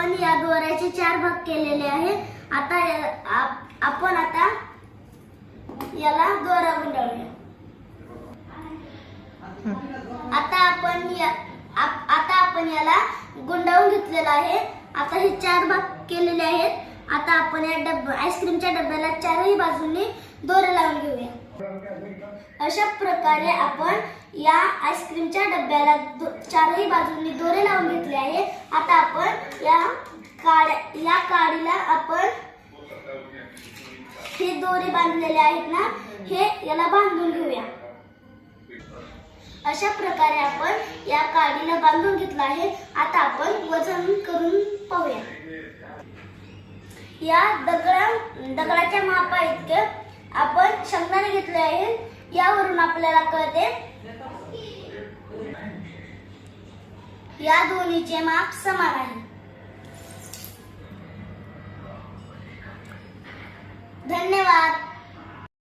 आपण या दोऱ्याचे चार भाग केलेले आहे आता आपण आता याला दोरा गुंडाळूया आता आपण या आता आपण याला गुंडाळून घेतलेला आहे. आता हे चार भाग केलेले आहेत. आता आपण या डब आईस्क्रीमच्या डब्याला चारही बाजूंनी दोरे लावून घेऊया. अशा प्रकारे आपण या आईस्क्रीमच्या डब्याला चारही बाजूंनी दोरे लावून घेतले आहे. आता आपण या काड्या या काडीला आपण हे दोरे बांधलेले आहेत ना हे याला बांधून घेऊया. अशा प्रकारे आपण या काडीला बांधून घेतलं आहे. आता आपण वजन करून पाहूया. या दगडा दगडाच्या मापा इतके आपण शंगाने घेतले आहे. यावरून आपल्याला कळते. या दोन्हीचे माप समान आहे. धन्यवाद.